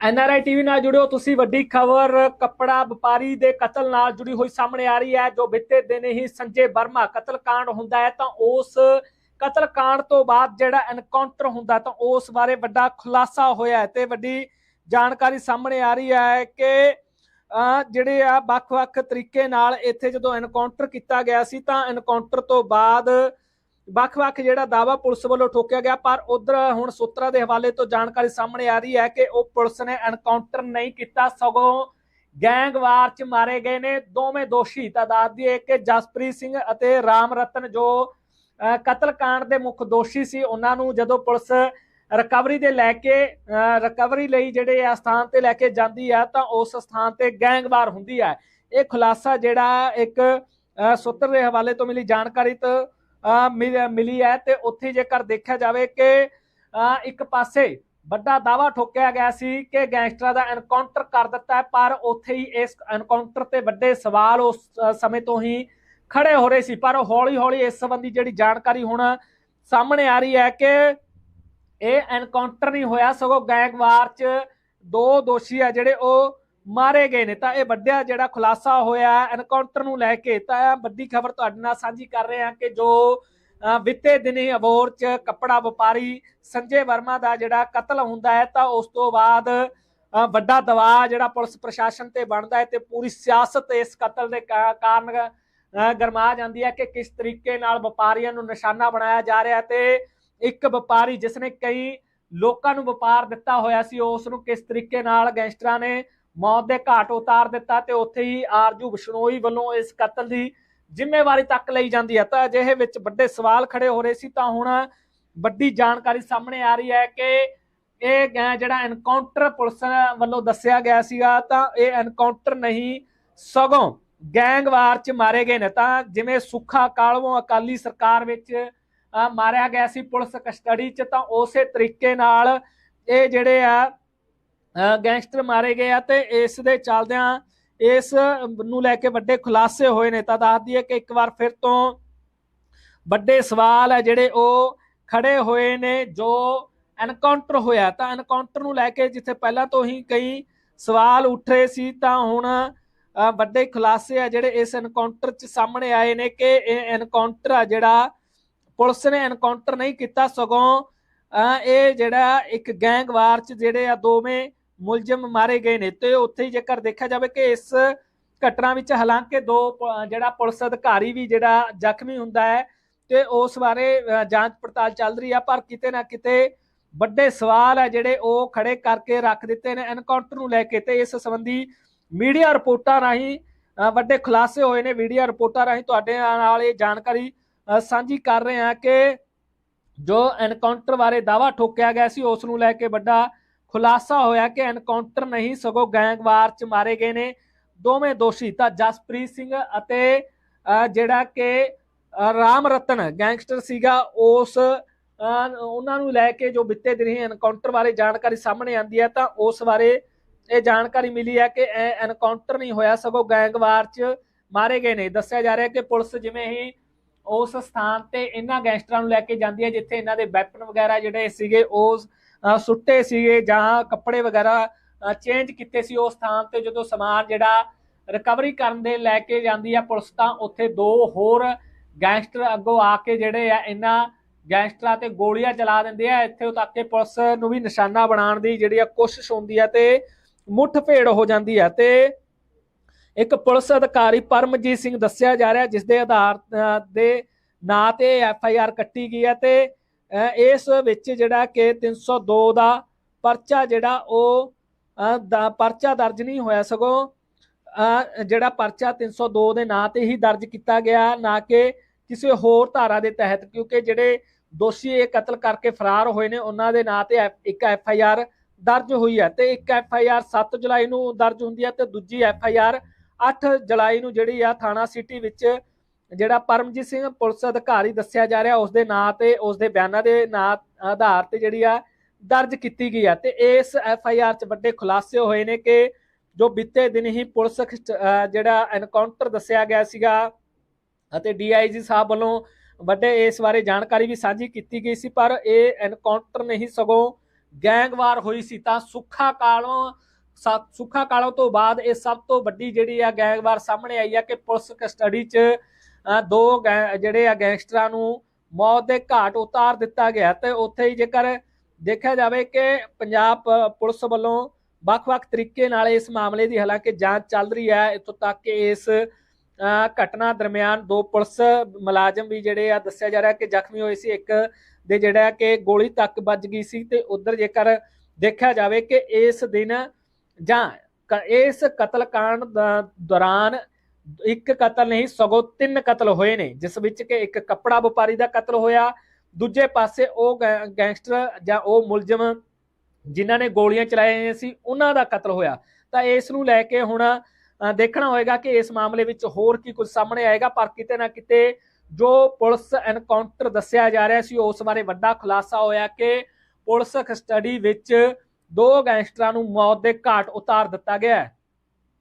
NRI TV ਨਾਲ ਜੁੜਿਓ, ਤੁਸੀਂ ਵੱਡੀ ਖਬਰ, ਕੱਪੜਾ ਵਪਾਰੀ ਦੇ ਕਤਲ ਨਾਲ ਜੁੜੀ ਹੋਈ ਸਾਹਮਣੇ ਆ ਰਹੀ ਹੈ, ਜੋ ਬਿੱਤੇ ਦਿਨ ਹੀ ਸੰਜੇ ਵਰਮਾ ਕਤਲ ਕਾਂਡ ਹੁੰਦਾ ਹੈ, ਤਾਂ ਉਸ ਕਤਲ ਕਾਂਡ ਤੋਂ ਬਾਅਦ ਜਿਹੜਾ ਐਨਕਾਊਂਟਰ ਹੁੰਦਾ ਤਾਂ ਉਸ ਬਾਰੇ ਵੱਡਾ ਖੁਲਾਸਾ ਹੋਇਆ ਤੇ ਵੱਡੀ ਜਾਣਕਾਰੀ ਸਾਹਮਣੇ ਆ ਰਹੀ ਹੈ ਕਿ ਜਿਹੜੇ ਆ ਵੱਖ-ਵੱਖ ਤਰੀਕੇ ਨਾਲ ਇੱਥੇ ਜਦੋਂ ਐਨਕਾਊਂਟਰ ਕੀਤਾ ਗਿਆ ਸੀ, ਤਾਂ ਐਨਕਾਊਂਟਰ ਤੋਂ ਬਾਅਦ ਵੱਖ-ਵੱਖ ਜਿਹੜਾ ਦਾਵਾ ਪੁਲਿਸ ਵੱਲੋਂ ਠੋਕਿਆ ਗਿਆ ਪਰ ਉਧਰ ਹੁਣ ਸੂਤਰਾਂ ਦੇ ਹਵਾਲੇ ਤੋਂ ਜਾਣਕਾਰੀ ਸਾਹਮਣੇ ਆ ਰਹੀ ਹੈ ਕਿ ਉਹ ਪੁਲਿਸ ਨੇ ਐਨਕਾਊਂਟਰ ਨਹੀਂ ਕੀਤਾ ਸਗੋਂ ਗੈਂਗਵਾਰ ਚ ਮਾਰੇ ਗਏ ਨੇ। ਦੋਵੇਂ ਦੋਸ਼ੀ ਤਾਂ ਦੱਸ ਦਈਏ ਕਿ ਜਸਪ੍ਰੀਤ ਸਿੰਘ ਅਤੇ ਰਾਮ ਰਤਨ ਜੋ ਅਹ, ਕਤਲकांड ਦੇ ਮੁੱਖ ਦੋਸ਼ੀ ਸੀ ਉਹਨਾਂ ਨੂੰ ਜਦੋਂ ਪੁਲਿਸ ਰਿਕਵਰੀ ਦੇ ਲੈ ਕੇ ਰਿਕਵਰੀ ਲਈ ਜਿਹੜੇ ਆ ਸਥਾਨ ਤੇ ਲੈ ਕੇ ਜਾਂਦੀ ਆ ਤਾਂ ਉਸ ਸਥਾਨ ਤੇ ਗੈਂਗਵਾਰ ਹੁੰਦੀ ਹੈ ਇਹ ਖੁਲਾਸਾ ਜਿਹੜਾ ਇੱਕ ਸੂਤਰ ਦੇ ਹਵਾਲੇ ਤੋਂ ਮਿਲੀ ਜਾਣਕਾਰੀ ਤੋਂ ਮਿਲੀ ਹੈ ਤੇ ਉੱਥੇ ਜੇਕਰ ਦੇਖਿਆ ਜਾਵੇ ਕਿ ਇੱਕ ਪਾਸੇ ਵੱਡਾ ਦਾਵਾ ਠੋਕਿਆ ਗਿਆ ਸੀ ਕਿ ਗੈਂਗਸਟਰਾਂ ਦਾ ਐਨਕਾਊਂਟਰ ਕਰ ਦਿੱਤਾ ਪਰ ਉੱਥੇ ਹੀ ਇਸ ਐਨਕਾਊਂਟਰ ਤੇ ਵੱਡੇ ਸਵਾਲ ਉਸ ਸਮੇਂ ਤੋਂ ਹੀ ਖੜੇ ਹੋ ਰਹੇ ਸੀ। ਪਰ ਹੌਲੀ ਹੌਲੀ ਇਸ ਸੰਬੰਧੀ ਜਿਹੜੀ ਜਾਣਕਾਰੀ ਹੁਣ ਸਾਹਮਣੇ ਆ ਰਹੀ ਹੈ ਕਿ ਇਹ ਐਨਕਾਊਂਟਰ ਨਹੀਂ ਹੋਇਆ, ਸਗੋਂ ਗੈਂਗਵਾਰ ਚ ਦੋ ਦੋਸ਼ੀ ਆ ਜਿਹੜੇ ਉਹ ਮਾਰੇ ਗਏ ਨੇ। ਤਾਂ ਇਹ ਵੱਡਾ ਜਿਹੜਾ ਖੁਲਾਸਾ ਹੋਇਆ ਐਨਕਾਊਂਟਰ ਨੂੰ ਲੈ ਕੇ ਤਾਂ ਵੱਡੀ ਖਬਰ ਤੁਹਾਡੇ ਨਾਲ ਸਾਂਝੀ ਕਰ ਰਹੇ ਹਾਂ ਕਿ ਜੋ ਅ, ਬੀਤੇ ਦਿਨੀ ਅਬੋਰ ਚ ਕੱਪੜਾ ਵਪਾਰੀ ਸੰਜੇ ਵਰਮਾ ਦਾ ਜਿਹੜਾ ਕਤਲ ਹੁੰਦਾ ਹੈ ਤਾਂ ਉਸ ਤੋਂ ਬਾਅਦ ਵੱਡਾ ਦਬਾਅ ਜਿਹੜਾ ਪੁਲਿਸ ਪ੍ਰਸ਼ਾਸਨ ਤੇ ਬਣਦਾ ਹੈ ਤੇ ਪੂਰੀ ਸਿਆਸਤ ਇਸ ਕਤਲ ਦੇ ਕਾ- ਕਾਰਨ ਗਰਮਾ ਜਾਂਦੀ ਹੈ ਕਿ ਕਿਸ ਤਰੀਕੇ ਨਾਲ ਵਪਾਰੀਆਂ ਨੂੰ ਨਿਸ਼ਾਨਾ ਬਣਾਇਆ ਜਾ ਰਿਹਾ ਹੈ ਤੇ ਇੱਕ ਵਪਾਰੀ ਜਿਸ ਨੇ ਕਈ ਲੋਕਾਂ ਨੂੰ ਵਪਾਰ ਦਿੱਤਾ ਹੋਇਆ ਸੀ ਉਸ ਨੂੰ ਕਿਸ ਤਰੀਕੇ ਨਾਲ ਗੈਂਗਸਟਰਾਂ ਨੇ ਮੌਤ ਦੇ ਘਾਟ ਉਤਾਰ ਦਿੱਤਾ ਤੇ ਉੱਥੇ ਹੀ ਆਰਜੂ ਬਿਸ਼ਨੋਈ ਵੱਲੋਂ ਇਸ ਕਤਲ ਦੀ ਜ਼ਿੰਮੇਵਾਰੀ ਤੱਕ ਲਈ ਜਾਂਦੀ ਹੈ। ਤਾਂ ਅਜਿਹੇ ਵਿੱਚ ਵੱਡੇ ਸਵਾਲ ਖੜੇ ਹੋ ਰਹੇ ਸੀ, ਤਾਂ ਹੁਣ ਵੱਡੀ ਜਾਣਕਾਰੀ ਸਾਹਮਣੇ ਆ ਰਹੀ ਹੈ ਕਿ ਇਹ ਜਿਹੜਾ ਐਨਕਾਊਂਟਰ ਪੁਲਿਸ ਵੱਲੋਂ ਦੱਸਿਆ ਗਿਆ ਸੀਗਾ, ਤਾਂ ਇਹ ਐਨਕਾਊਂਟਰ ਨਹੀਂ, ਸਗੋਂ ਗੈਂਗਵਾਰ ਚ ਮਾਰੇ ਗਏ ਨੇ। ਤਾਂ ਜਿਵੇਂ ਸੁੱਖਾ ਕਾਲਵੋਂ ਅਕਾਲੀ ਸਰਕਾਰ ਵਿੱਚ ਮਾਰਿਆ ਗਿਆ ਸੀ ਪੁਲਿਸ ਕਸਟਡੀ ਚ, ਤਾਂ ਉਸੇ ਤਰੀਕੇ ਨਾਲ ਇਹ ਜਿਹੜੇ ਆ ਗੈਂਗਸਟਰ ਮਾਰੇ ਗਏ ਆ ਤੇ ਇਸ ਦੇ ਚੱਲਦਿਆਂ ਇਸ ਨੂੰ ਲੈ ਕੇ ਵੱਡੇ ਖੁਲਾਸੇ ਹੋਏ ਨੇ। ਤਾਂ ਦੱਸ ਦਈਏ ਕਿ ਇੱਕ ਵਾਰ ਫਿਰ ਤੋਂ ਵੱਡੇ ਸਵਾਲ ਹੈ ਜਿਹੜੇ ਉਹ ਖੜੇ ਹੋਏ ਨੇ ਜੋ ਐਨਕਾਊਂਟਰ ਹੋਇਆ। ਤਾਂ ਐਨਕਾਊਂਟਰ ਨੂੰ ਲੈ ਕੇ ਜਿੱਥੇ ਪਹਿਲਾਂ ਤੋਂ ਹੀ ਕਈ ਸਵਾਲ ਉੱਠ ਰਹੇ ਸੀ ਤਾਂ ਹੁਣ ਅ, ਵੱਡੇ ਖੁਲਾਸੇ ਆ ਜਿਹੜੇ ਇਸ ਐਨਕਾਊਂਟਰ 'ਚ ਸਾਹਮਣੇ ਆਏ ਨੇ ਕਿ ਇਹ ਐਨਕਾਊਂਟਰ ਆ ਜਿਹੜਾ ਪੁਲਿਸ ਨੇ ਐਨਕਾਊਂਟਰ ਨਹੀਂ ਕੀਤਾ। ਸਗੋਂ ਅ, ਇਹ ਜਿਹੜਾ ਇੱਕ ਗੈਂਗਵਾਰ 'ਚ ਜਿਹੜੇ ਆ ਦੋਵੇਂ ਮੁਲਜ਼ਮ ਮਾਰੇ ਗਏ ਨੇ ਤੇ ਉੱਥੇ ਹੀ ਜੇਕਰ ਦੇਖਿਆ ਜਾਵੇ ਕਿ ਇਸ ਘਟਨਾ ਵਿੱਚ ਹਾਲਾਂਕਿ ਦੋ ਜਿਹੜਾ ਪੁਲਿਸ ਅਧਿਕਾਰੀ ਵੀ ਜਿਹੜਾ ਜ਼ਖਮੀ ਹੁੰਦਾ ਹੈ ਤੇ ਉਸ ਬਾਰੇ ਜਾਂਚ ਪੜਤਾਲ ਚੱਲ ਰਹੀ ਆ ਪਰ ਕਿਤੇ ਨਾ ਕਿਤੇ ਵੱਡੇ ਸਵਾਲ ਆ ਜਿਹੜੇ ਉਹ ਖੜੇ ਕਰਕੇ ਰੱਖ ਦਿੱਤੇ ਨੇ ਐਨਕਾਊਂਟਰ ਨੂੰ ਲੈ ਕੇ ਤੇ ਇਸ ਸੰਬੰਧੀ ਮੀਡੀਆ ਰਿਪੋਰਟਾਂ ਰਾਹੀਂ ਅ, ਵੱਡੇ ਖੁਲਾਸੇ ਹੋਏ ਨੇ। ਮੀਡੀਆ ਰਿਪੋਰਟਾਂ ਰਾਹੀਂ ਤੁਹਾਡੇ ਨਾਲ ਇਹ ਜਾਣਕਾਰੀ ਸਾਂਝੀ ਕਰ ਰਹੇ ਹਾਂ ਕਿ ਜੋ ਐਨਕਾਊਂਟਰ ਬਾਰੇ ਦਾਵਾ ਠੋਕਿਆ ਗਿਆ ਸੀ ਉਸ ਨੂੰ ਲੈ ਕੇ ਵੱਡਾ ਖੁਲਾਸਾ ਹੋਇਆ ਕਿ ਐਨਕਾਊਂਟਰ ਨਹੀਂ, ਸਗੋਂ ਗੈਂਗਵਾਰ ਚ ਮਾਰੇ ਗਏ ਨੇ। ਦੋਵੇਂ ਦੋਸ਼ੀ ਤਾਂ ਜਸਪ੍ਰੀਤ ਸਿੰਘ ਅਤੇ ਜਿਹੜਾ ਕਿ ਰਾਮ ਰਤਨ ਗੈਂਗਸਟਰ ਸੀਗਾ, ਉਸ ਉਹਨਾਂ ਨੂੰ ਲੈ ਕੇ ਜੋ ਬਿੱਤੇ ਦਿਨ ਐਨਕਾਊਂਟਰ ਬਾਰੇ ਜਾਣਕਾਰੀ ਸਾਹਮਣੇ ਆਂਦੀ ਹੈ, ਤਾਂ ਉਸ ਬਾਰੇ ਇਹ ਜਾਣਕਾਰੀ ਮਿਲੀ ਹੈ ਕਿ ਐਨਕਾਊਂਟਰ ਨਹੀਂ ਹੋਇਆ, ਸਗੋਂ ਗੈਂਗਵਾਰ ਚ ਮਾਰੇ ਗਏ ਨੇ। ਦੱਸਿਆ ਜਾ ਰਿਹਾ ਕਿ ਪੁਲਿਸ ਜਿਵੇਂ ਹੀ ਉਸ ਸਥਾਨ ਤੇ ਇਹਨਾਂ ਗੈਂਗਸਟਰਾਂ ਨੂੰ ਲੈ ਕੇ ਜਾਂਦੀ ਹੈ, ਜਿੱਥੇ ਇਹਨਾਂ ਦੇ ਵੈਪਨ ਵਗੈਰਾ ਜਿਹੜੇ ਸੀਗੇ, ਉਸ ਸੁੱਟੇ ਸੀਗੇ ਜਾਂ ਕੱਪੜੇ ਵਗੈਰਾ ਚੇਂਜ ਕੀਤੇ ਸੀ ਉਸ ਸਥਾਨ ਤੇ ਜਦੋਂ ਸਮਾਨ ਜਿਹੜਾ ਰਿਕਵਰੀ ਕਰਨ ਦੇ ਲੈ ਕੇ ਜਾਂਦੀ ਆ ਪੁਲਿਸ ਤਾਂ ਉੱਥੇ ਦੋ ਹੋਰ ਗੈਂਗਸਟਰ ਅੱਗੋਂ ਆ ਕੇ ਜਿਹੜੇ ਆ ਇਹਨਾਂ ਗੈਂਗਸਟਰਾਂ ਤੇ ਗੋਲੀਆਂ ਚਲਾ ਦਿੰਦੇ ਆ। ਇੱਥੇ ਤੱਕ ਕਿ ਪੁਲਿਸ ਨੂੰ ਵੀ ਨਿਸ਼ਾਨਾ ਬਣਾਉਣ ਦੀ ਜਿਹੜੀ ਆ ਕੋਸ਼ਿਸ਼ ਹੁੰਦੀ ਆ ਤੇ ਮੁੱਠ ਭੇੜ ਹੋ ਜਾਂਦੀ ਆ ਤੇ ਇੱਕ ਪੁਲਿਸ ਅਧਿਕਾਰੀ ਪਰਮਜੀਤ ਸਿੰਘ ਦੱਸਿਆ ਜਾ ਰਿਹਾ, ਜਿਸ ਦੇ ਆਧਾਰ ਦੇ ਨਾਂ ਤੇ ਐਫ ਆਈ ਆਰ ਕੱਟੀ ਗਈ ਹੈ ਤੇ ਇਸ ਵਿੱਚ ਜਿਹੜਾ ਕਿ 302 ਦਾ ਪਰਚਾ ਜਿਹੜਾ ਉਹ ਦਾ ਪਰਚਾ ਦਰਜ ਨਹੀਂ ਹੋਇਆ ਸਗੋਂ ਜਿਹੜਾ ਪਰਚਾ 302 ਦੇ ਨਾਂ ਤੇ ਹੀ ਦਰਜ ਕੀਤਾ ਗਿਆ, ਨਾ ਕਿ ਕਿਸੇ ਹੋਰ ਧਾਰਾ ਦੇ ਤਹਿਤ, ਕਿਉਂਕਿ ਜਿਹੜੇ ਦੋਸ਼ੀ ਇਹ ਕਤਲ ਕਰਕੇ ਫਰਾਰ ਹੋਏ ਨੇ, ਉਹਨਾਂ ਦੇ ਨਾਂ ਤੇ ਇੱਕ ਐਫ ਆਈ ਆਰ ਦਰਜ ਹੋਈ ਹੈ ਤੇ ਇੱਕ ਐਫ ਆਈ ਆਰ 7 ਜੁਲਾਈ ਨੂੰ ਦਰਜ ਹੁੰਦੀ ਹੈ ਤੇ ਦੂਜੀ ਐਫ ਆਈ ਆਰ 8 ਜੁਲਾਈ ਨੂੰ ਜਿਹੜੀ ਆ ਥਾਣਾ ਸਿਟੀ ਵਿੱਚ ਜਿਹੜਾ ਪਰਮਜੀਤ ਸਿੰਘ ਪੁਲਿਸ ਅਧਿਕਾਰੀ ਦੱਸਿਆ ਜਾ ਰਿਹਾ ਉਸ ਦੇ ਨਾਂ ਤੇ ਉਸ ਦੇ ਬਿਆਨਾਂ ਦੇ ਨਾਂ ਆਧਾਰ ਤੇ ਜਿਹੜੀ ਆ ਦਰਜ ਕੀਤੀ ਗਈ ਆ। ਤੇ ਇਸ ਐਫ ਆਈ ਆਰ 'ਚ ਵੱਡੇ ਖੁਲਾਸੇ ਹੋਏ ਨੇ ਕਿ ਜੋ ਬੀਤੇ ਦਿਨ ਹੀ ਪੁਲਿਸ ਅਹ, ਜਿਹੜਾ ਐਨਕਾਊਂਟਰ ਦੱਸਿਆ ਗਿਆ ਸੀਗਾ ਅਤੇ ਡੀਆਈਜੀ ਸਾਹਿਬ ਵੱਲੋਂ ਵੱਡੇ ਇਸ ਬਾਰੇ ਜਾਣਕਾਰੀ ਵੀ ਸਾਂਝੀ ਕੀਤੀ ਗਈ ਸੀ ਪਰ ਇਹ ਐਨਕਾਊਂਟਰ ਨਹੀਂ ਸਗੋਂ ਗੈਂਗਵਾਰ ਹੋਈ ਸੀ। ਤਾਂ ਸੁੱਖਾ ਕਾਲੋਂ ਸਾ- ਸੁੱਖਾ ਕਾਲੋਂ ਤੋਂ ਬਾਅਦ ਇਹ ਸਭ ਤੋਂ ਵੱਡੀ ਜਿਹੜੀ ਆ ਗੈਂਗਵਾਰ ਸਾਹਮਣੇ ਆਈ ਆ ਕਿ ਪੁਲਿਸ ਕਸਟਡੀ 'ਚ ਦੋ ਗੈਂ- ਜਿਹੜੇ ਆ ਗੈਂਗਸਟਰਾਂ ਨੂੰ ਮੌਤ ਦੇ ਘਾਟ ਉਤਾਰ ਦਿੱਤਾ ਗਿਆ ਤੇ ਉੱਥੇ ਹੀ ਜੇਕਰ ਦੇਖਿਆ ਜਾਵੇ ਕਿ ਪੰਜਾਬ ਪੁਲਿਸ ਵੱਲੋਂ ਵੱਖ-ਵੱਖ ਤਰੀਕੇ ਨਾਲ ਇਸ ਮਾਮਲੇ ਦੀ ਹਾਲਾਂਕਿ ਜਾਂਚ ਚੱਲ ਰਹੀ ਹੈ, ਇੱਥੋਂ ਤੱਕ ਕਿ ਇਸ ਘਟਨਾ ਦਰਮਿਆਨ ਦੋ ਪੁਲਿਸ ਮੁਲਾਜ਼ਮ ਵੀ ਜਿਹੜੇ ਆ ਦੱਸਿਆ ਜਾ ਰਿਹਾ ਕਿ ਜ਼ਖਮੀ ਹੋਏ ਸੀ, ਇੱਕ ਦੇ ਜਿਹੜਾ ਕਿ ਗੋਲੀ ਤੱਕ ਵੱਜ ਗਈ ਸੀ ਤੇ ਉਧਰ ਜੇਕਰ ਦੇਖਿਆ ਜਾਵੇ ਕਿ ਇਸ ਦਿਨ ਜਾਂ ਕ- ਇਸ ਕਤਲकांड ਦਾ- ਦੌਰਾਨ ਇੱਕ ਕਤਲ ਨਹੀਂ, ਸਗੋਂ ਤਿੰਨ ਕਤਲ ਹੋਏ ਨੇ, ਜਿਸ ਵਿੱਚ ਕਿ ਇੱਕ ਕੱਪੜਾ ਵਪਾਰੀ ਦਾ ਕਤਲ ਹੋਇਆ, ਦੂਜੇ ਪਾਸੇ ਉਹ ਗੈਂ- ਗੈਂਗਸਟਰ ਜਾਂ ਉਹ ਮੁਲਜ਼ਮ ਜਿਨ੍ਹਾਂ ਨੇ ਗੋਲੀਆਂ ਚਲਾਈਆਂ ਸੀ, ਉਹਨਾਂ ਦਾ ਕਤਲ ਹੋਇਆ। ਤਾਂ ਇਸ ਨੂੰ ਲੈ ਕੇ ਹੁਣ ਦੇਖਣਾ ਹੋਏਗਾ ਕਿ ਇਸ ਮਾਮਲੇ ਵਿੱਚ ਹੋਰ ਕੀ ਕੁਝ ਸਾਹਮਣੇ ਆਏਗਾ, ਪਰ ਕਿਤੇ ਨਾ ਕਿਤੇ ਜੋ ਪੁਲਿਸ ਐਨਕਾਊਂਟਰ ਦੱਸਿਆ ਜਾ ਰਿਹਾ ਸੀ, ਉਸ ਬਾਰੇ ਵੱਡਾ ਖੁਲਾਸਾ ਹੋਇਆ ਕਿ ਪੁਲਿਸ ਕਸਟਡੀ ਵਿੱਚ ਦੋ ਗੈਂਗਸਟਰਾਂ ਨੂੰ ਮੌਤ ਦੇ ਘਾਟ ਉਤਾਰ ਦਿੱਤਾ ਗਿਆ ਹੈ।